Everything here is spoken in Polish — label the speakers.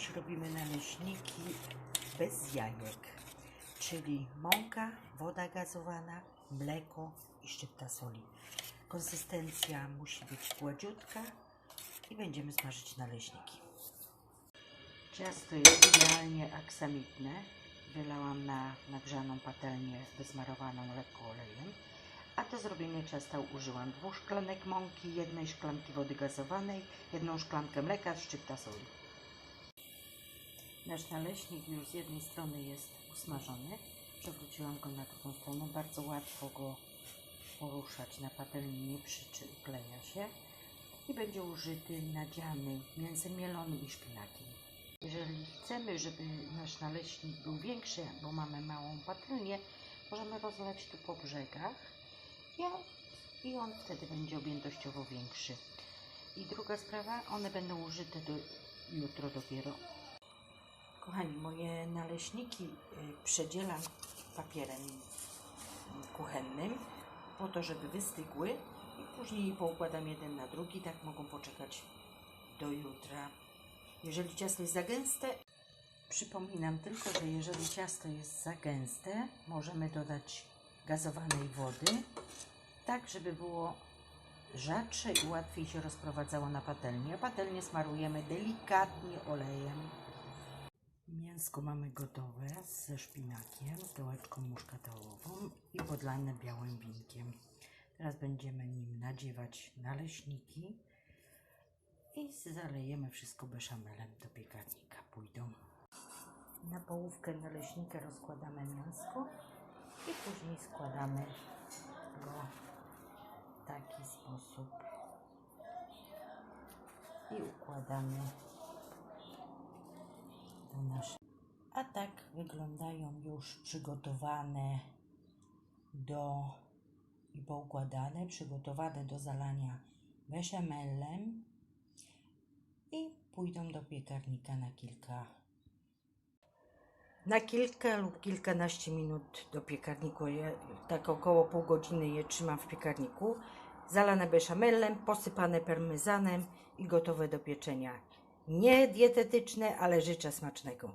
Speaker 1: Dziś robimy naleśniki bez jajek, czyli mąka, woda gazowana, mleko i szczypta soli. Konsystencja musi być gładziutka i będziemy smażyć naleśniki. Ciasto jest idealnie aksamitne. Wylałam na nagrzaną patelnię wysmarowaną lekko olejem. A do zrobienia ciasta użyłam dwóch szklanek mąki, jednej szklanki wody gazowanej, jedną szklankę mleka, szczypta soli. Nasz naleśnik już z jednej strony jest usmażony. Przewróciłam go na drugą stronę. Bardzo łatwo go poruszać na patelni, nie przykleja się. I będzie użyty nadziany mięsem mielonym i szpinakiem. Jeżeli chcemy, żeby nasz naleśnik był większy, bo mamy małą patelnię, możemy rozlać tu po brzegach i on, wtedy będzie objętościowo większy. I druga sprawa, one będą użyte do jutro dopiero. Kochani, moje naleśniki y, przedzielam papierem kuchennym po to, żeby wystygły i później poukładam jeden na drugi, tak mogą poczekać do jutra. Jeżeli ciasto jest za gęste, przypominam tylko, że jeżeli ciasto jest za gęste, możemy dodać gazowanej wody, tak żeby było rzadsze i łatwiej się rozprowadzało na patelni. Patelnię smarujemy delikatnie olejem. Mięsko mamy gotowe ze szpinakiem, dołeczką muszkatołową i podlane białym winkiem. Teraz będziemy nim nadziewać naleśniki i zalejemy wszystko beszamelem do piekarnika. Pójdą. Na połówkę naleśnika rozkładamy mięsko i później składamy go w taki sposób i układamy A tak wyglądają już przygotowane do i poukładane, przygotowane do zalania beszamelem i pójdą do piekarnika na kilka na kilka lub kilkanaście minut do piekarniku. Tak około pół godziny je trzymam w piekarniku. Zalane beszamelem, posypane parmezanem i gotowe do pieczenia. Nie dietetyczne, ale życzę smacznego.